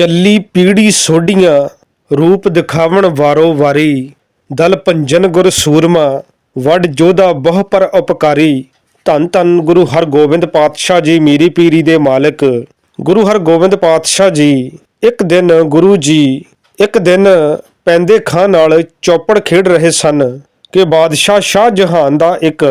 ਚੱਲੀ ਪੀੜੀ ਸੋਢੀਆਂ, ਰੂਪ ਦਿਖਾਵਣ ਵਾਰੋ ਵਾਰੀ। ਦਲ ਭੰਜਨ ਗੁਰ ਸੂਰਮਾ ਵੱਡ ਜੋਧਾ ਬਹੁ ਪਰ ਉਪਕਾਰੀ। ਧੰਨ ਧੰਨ ਗੁਰੂ ਹਰਗੋਬਿੰਦ ਪਾਤਸ਼ਾਹ ਜੀ, ਮੀਰੀ ਪੀਰੀ ਦੇ ਮਾਲਕ। ਗੁਰੂ ਹਰਗੋਬਿੰਦ ਪਾਤਸ਼ਾਹ ਜੀ, ਇੱਕ ਦਿਨ ਗੁਰੂ ਜੀ, ਇੱਕ ਦਿਨ ਪੈਂਦੇ ਖਾਂ ਨਾਲ ਚੌਪੜ ਖੇਡ ਰਹੇ ਸਨ ਕਿ ਬਾਦਸ਼ਾਹ ਸ਼ਾਹ ਜਹਾਨ ਦਾ ਇੱਕ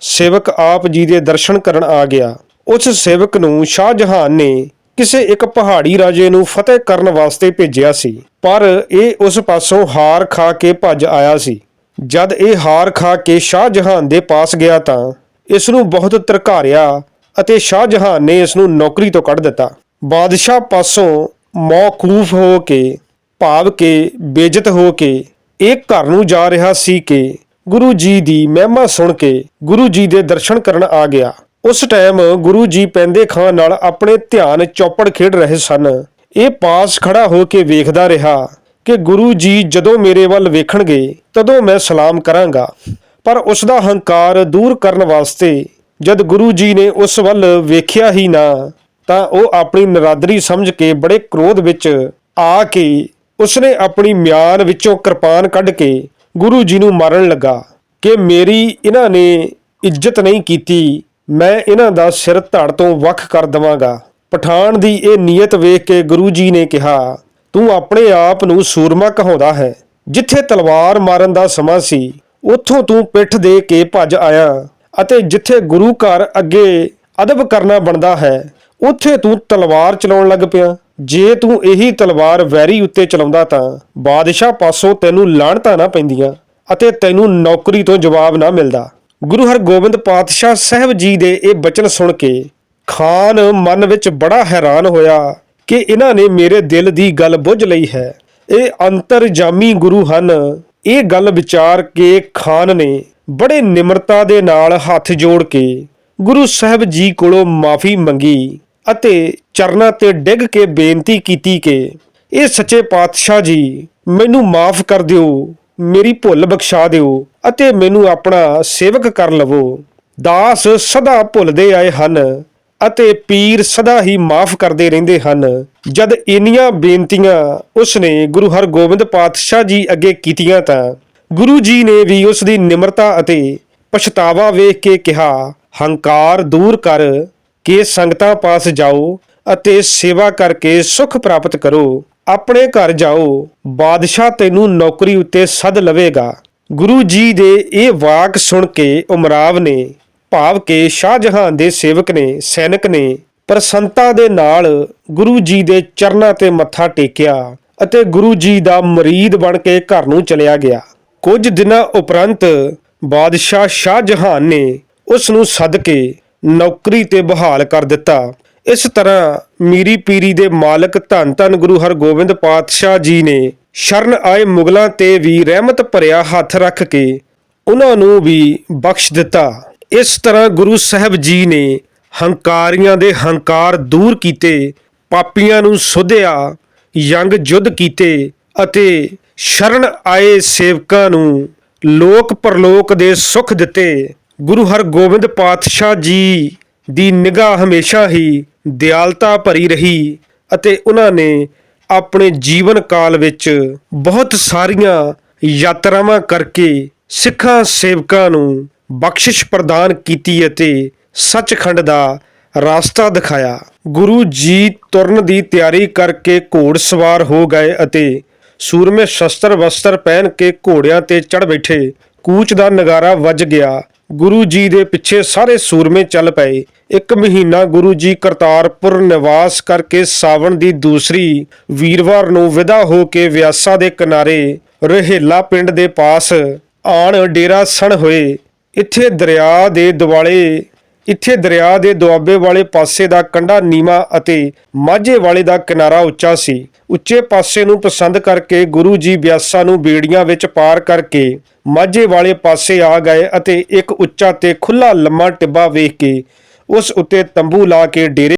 ਸੇਵਕ ਆਪ ਜੀ ਦੇ ਦਰਸ਼ਨ ਕਰਨ ਆ ਗਿਆ। ਉਸ ਸੇਵਕ ਨੂੰ ਸ਼ਾਹ ਜਹਾਨ ਨੇ ਕਿਸੇ ਇੱਕ ਪਹਾੜੀ ਰਾਜੇ ਨੂੰ ਫਤਿਹ ਕਰਨ ਵਾਸਤੇ ਭੇਜਿਆ ਸੀ, ਪਰ ਇਹ ਉਸ ਪਾਸੋਂ ਹਾਰ ਖਾ ਕੇ ਭੱਜ ਆਇਆ ਸੀ। ਜਦ ਇਹ ਹਾਰ ਖਾ ਕੇ ਸ਼ਾਹ ਜਹਾਨ ਦੇ ਪਾਸ ਗਿਆ ਤਾਂ ਇਸ ਨੂੰ ਬਹੁਤ ਧਰਕਾਰਿਆ ਅਤੇ ਸ਼ਾਹ ਜਹਾਨ ਨੇ ਇਸ ਨੂੰ ਨੌਕਰੀ ਤੋਂ ਕੱਢ ਦਿੱਤਾ। ਬਾਦਸ਼ਾਹ ਪਾਸੋਂ ਮੌਕੂਫ ਹੋ ਕੇ, ਭਾਵ ਕੇ, ਬੇਇੱਜ਼ਤ ਹੋ ਕੇ ਇਹ ਘਰ ਨੂੰ ਜਾ ਰਿਹਾ ਸੀ ਕਿ ਗੁਰੂ ਜੀ ਦੀ ਮਹਿਮਾ ਸੁਣ ਕੇ ਗੁਰੂ ਜੀ ਦੇ ਦਰਸ਼ਨ ਕਰਨ ਆ ਗਿਆ। ਉਸ ਟਾਈਮ ਗੁਰੂ ਜੀ ਪੈਂਦੇ ਖਾਂ ਨਾਲ ਆਪਣੇ ਧਿਆਨ ਚੌਪੜ ਖੇਡ ਰਹੇ ਸਨ। ਇਹ ਪਾਸ ਖੜਾ ਹੋ ਕੇ ਵੇਖਦਾ ਰਿਹਾ ਕਿ ਗੁਰੂ ਜੀ ਜਦੋਂ ਮੇਰੇ ਵੱਲ ਵੇਖਣਗੇ, ਤਦੋਂ ਮੈਂ ਸਲਾਮ ਕਰਾਂਗਾ। ਪਰ ਉਸ ਦਾ ਹੰਕਾਰ ਦੂਰ ਕਰਨ ਵਾਸਤੇ ਜਦ ਗੁਰੂ ਜੀ ਨੇ ਉਸ ਵੱਲ ਵੇਖਿਆ ਹੀ ਨਾ, ਤਾਂ ਉਹ ਆਪਣੀ ਨਰਾਦਰੀ ਸਮਝ ਕੇ ਬੜੇ ਕ੍ਰੋਧ ਵਿੱਚ ਆ ਕੇ ਉਸਨੇ ਆਪਣੀ ਮਿਆਨ ਵਿੱਚੋਂ ਕਿਰਪਾਨ ਕੱਢ ਕੇ ਗੁਰੂ ਜੀ ਨੂੰ ਮਾਰਨ ਲੱਗਾ ਕਿ ਮੇਰੀ ਇਹਨਾਂ ਨੇ ਇੱਜ਼ਤ ਨਹੀਂ ਕੀਤੀ। ਮੈਂ ਇਹਨਾਂ ਦਾ ਸਿਰ ਧੜ ਤੋਂ ਵੱਖ ਕਰ ਦਵਾਂਗਾ। ਪਠਾਨ ਦੀ ਇਹ ਨੀਅਤ ਵੇਖ ਕੇ ਗੁਰੂ ਜੀ ਨੇ ਕਿਹਾ, ਤੂੰ ਆਪਣੇ ਆਪ ਨੂੰ ਸੂਰਮਾ ਕਹਾਉਂਦਾ ਹੈ। ਜਿੱਥੇ ਤਲਵਾਰ ਮਾਰਨ ਦਾ ਸਮਾਂ ਸੀ, ਉੱਥੋਂ ਤੂੰ ਪਿੱਠ ਦੇ ਕੇ ਭੱਜ ਆਇਆ ਅਤੇ ਜਿੱਥੇ ਗੁਰੂ ਘਰ ਅੱਗੇ ਅਦਬ ਕਰਨਾ ਬਣਦਾ ਹੈ, ਉੱਥੇ ਤੂੰ ਤਲਵਾਰ ਚਲਾਉਣ ਲੱਗ ਪਿਆ। ਜੇ ਤੂੰ ਇਹੀ ਤਲਵਾਰ ਵੈਰੀ ਉੱਤੇ ਚਲਾਉਂਦਾ ਤਾਂ ਬਾਦਸ਼ਾਹ ਪਾਸੋਂ ਤੈਨੂੰ ਲਾਹਣਤਾਂ ਨਾ ਪੈਂਦੀਆਂ ਅਤੇ ਤੈਨੂੰ ਨੌਕਰੀ ਤੋਂ ਜਵਾਬ ਨਾ ਮਿਲਦਾ। ਗੁਰੂ ਹਰਗੋਬਿੰਦ ਪਾਤਸ਼ਾਹ ਸਾਹਿਬ ਜੀ ਦੇ ਇਹ ਬਚਨ ਸੁਣ ਕੇ ਖਾਨ ਮਨ ਵਿੱਚ ਬੜਾ ਹੈਰਾਨ ਹੋਇਆ ਕਿ ਇਹਨਾਂ ਨੇ ਮੇਰੇ ਦਿਲ ਦੀ ਗੱਲ ਬੁੱਝ ਲਈ ਹੈ। ਇਹ ਅੰਤਰਜਾਮੀ ਗੁਰੂ ਹਨ। ਇਹ ਗੱਲ ਵਿਚਾਰ ਕੇ ਖਾਨ ਨੇ ਬੜੇ ਨਿਮਰਤਾ ਦੇ ਨਾਲ ਹੱਥ ਜੋੜ ਕੇ ਗੁਰੂ ਸਾਹਿਬ ਜੀ ਕੋਲੋਂ ਮਾਫੀ ਮੰਗੀ ਅਤੇ ਚਰਨਾਂ ਤੇ ਡਿੱਗ ਕੇ ਬੇਨਤੀ ਕੀਤੀ ਕਿ ਇਹ ਸੱਚੇ ਪਾਤਸ਼ਾਹ ਜੀ ਮੈਨੂੰ ਮਾਫ ਕਰ ਦਿਓ। ਮੇਰੀ ਭੁੱਲ ਬਖਸ਼ਾ ਦਿਓ ਅਤੇ ਮੈਨੂੰ ਆਪਣਾ ਸੇਵਕ ਕਰ ਲਵੋ। ਦਾਸ ਸਦਾ ਭੁੱਲਦੇ ਆਏ ਹਨ ਅਤੇ ਪੀਰ ਸਦਾ ਹੀ ਮਾਫ ਕਰਦੇ ਰਹਿੰਦੇ ਹਨ। ਜਦ ਇੰਨੀਆਂ ਬੇਨਤੀਆਂ ਉਸਨੇ ਗੁਰੂ ਹਰਗੋਬਿੰਦ ਪਾਤਸ਼ਾਹ ਜੀ ਅੱਗੇ ਕੀਤੀਆਂ ਤਾਂ ਗੁਰੂ ਜੀ ਨੇ ਵੀ ਉਸ ਦੀ ਨਿਮਰਤਾ ਅਤੇ ਪਛਤਾਵਾ ਵੇਖ ਕੇ ਕਿਹਾ, ਹੰਕਾਰ ਦੂਰ ਕਰ, ਕੇ ਸੰਗਤਾਂ ਪਾਸ ਜਾਓ ਅਤੇ ਸੇਵਾ ਕਰਕੇ ਸੁਖ ਪ੍ਰਾਪਤ ਕਰੋ। ਆਪਣੇ ਘਰ ਜਾਓ, ਬਾਦਸ਼ਾਹ ਤੈਨੂੰ ਨੌਕਰੀ ਉੱਤੇ ਸੱਦ ਲਵੇਗਾ। ਗੁਰੂ ਜੀ ਦੇ ਇਹ ਵਾਕ ਸੁਣ ਕੇ ਉਮਰਾਵ ਨੇ ਭਾਵ ਕਿ ਸ਼ਾਹਜਹਾਨ ਦੇ ਸੇਵਕ ਨੇ, ਸੈਨਿਕ ਨੇ ਪ੍ਰਸੰਤਾ ਦੇ ਨਾਲ ਗੁਰੂ ਜੀ ਦੇ ਚਰਨਾਂ ਤੇ ਮੱਥਾ ਟੇਕਿਆ ਅਤੇ ਗੁਰੂ ਜੀ ਦਾ ਮਰੀਦ ਬਣ ਕੇ ਘਰ ਨੂੰ ਚਲਿਆ ਗਿਆ। ਕੁਝ ਦਿਨਾਂ ਉਪਰੰਤ ਬਾਦਸ਼ਾਹ ਸ਼ਾਹਜਹਾਨ ਨੇ ਉਸ ਨੂੰ ਸੱਦ ਕੇ ਨੌਕਰੀ ਤੇ ਬਹਾਲ ਕਰ ਦਿੱਤਾ। ਇਸ ਤਰ੍ਹਾਂ ਮੀਰੀ ਪੀਰੀ ਦੇ ਮਾਲਕ ਧੰਨ ਧੰਨ ਗੁਰੂ ਹਰਗੋਬਿੰਦ ਪਾਤਸ਼ਾਹ ਜੀ ਨੇ ਸ਼ਰਨ ਆਏ ਮੁਗਲਾਂ ਤੇ ਵੀ ਰਹਿਮਤ ਭਰਿਆ ਹੱਥ ਰੱਖ ਕੇ ਉਹਨਾਂ ਨੂੰ ਵੀ ਬਖਸ਼ ਦਿੱਤਾ। ਇਸ ਤਰ੍ਹਾਂ ਗੁਰੂ ਸਾਹਿਬ ਜੀ ਨੇ ਹੰਕਾਰੀਆਂ ਦੇ ਹੰਕਾਰ ਦੂਰ ਕੀਤੇ, ਪਾਪੀਆਂ ਨੂੰ ਸੁਧਿਆ, ਯੰਗ ਜੁੱਧ ਕੀਤੇ ਅਤੇ ਸ਼ਰਨ ਆਏ ਸੇਵਕਾਂ ਨੂੰ ਲੋਕ ਪਰਲੋਕ ਦੇ ਸੁਖ ਦਿੱਤੇ। ਗੁਰੂ ਹਰਗੋਬਿੰਦ ਪਾਤਸ਼ਾਹ ਜੀ ਦੀ ਨਿਗਾਹ ਹਮੇਸ਼ਾ ਹੀ ਦਿਆਲਤਾ ਭਰੀ ਰਹੀ ਅਤੇ ਉਹਨਾਂ ਨੇ ਆਪਣੇ ਜੀਵਨ ਕਾਲ ਵਿੱਚ ਬਹੁਤ ਸਾਰੀਆਂ ਯਾਤਰਾਵਾਂ ਕਰਕੇ ਸਿੱਖਾਂ ਸੇਵਕਾਂ ਨੂੰ ਬਖਸ਼ਿਸ਼ ਪ੍ਰਦਾਨ ਕੀਤੀ ਅਤੇ ਸੱਚਖੰਡ ਦਾ ਰਸਤਾ ਦਿਖਾਇਆ। ਗੁਰੂ ਜੀ ਤੁਰਨ ਦੀ ਤਿਆਰੀ ਕਰਕੇ ਘੋੜ ਸਵਾਰ ਹੋ ਗਏ ਅਤੇ ਸੂਰਮੇ ਸ਼ਸਤਰ ਵਸਤਰ ਪਹਿਨ ਕੇ ਘੋੜਿਆਂ ਤੇ ਚੜ ਬੈਠੇ। ਕੂਚ ਦਾ ਨਗਾਰਾ ਵੱਜ ਗਿਆ ਗੁਰੂ ਜੀ ਦੇ ਪਿੱਛੇ ਸਾਰੇ ਸੂਰਮੇ ਚੱਲ ਪਏ। ਇੱਕ ਮਹੀਨਾ ਗੁਰੂ ਜੀ ਕਰਤਾਰਪੁਰ ਨਿਵਾਸ ਕਰਕੇ ਸਾਵਣ ਦੀ ਦੂਸਰੀ ਵੀਰਵਾਰ ਨੂੰ ਵਿਦਾ ਹੋ ਕੇ ਵਿਆਸਾ ਦੇ ਕਿਨਾਰੇ ਰਹਿਲਾ ਪਿੰਡ ਦੇ ਪਾਸ ਆਣ ਡੇਰਾ ਸਣ ਹੋਏ। ਇੱਥੇ ਦਰਿਆ ਦੇ ਦੁਆਲੇ ਇੱਥੇ ਦਰਿਆ ਦੇ ਦੁਆਬੇ ਵਾਲੇ ਪਾਸੇ ਦਾ ਕੰਢਾ ਨੀਵਾ ਅਤੇ ਮਾਝੇ ਵਾਲੇ ਦਾ ਕਿਨਾਰਾ ਉੱਚਾ ਸੀ। ਉੱਚੇ ਪਾਸੇ ਨੂੰ ਪਸੰਦ ਕਰਕੇ ਗੁਰੂ ਜੀ ਬਿਆਸਾ ਨੂੰ ਬੇੜੀਆਂ ਵਿੱਚ ਪਾਰ ਕਰਕੇ ਮਾਝੇ ਵਾਲੇ ਪਾਸੇ ਆ ਗਏ ਅਤੇ ਇੱਕ ਉੱਚਾ ਤੇ ਖੁੱਲਾ ਲੰਮਾ ਟਿੱਬਾ ਵੇਖ ਕੇ ਉਸ ਉੱਤੇ ਤੰਬੂ ਲਾ ਕੇ ਡੇਰੇ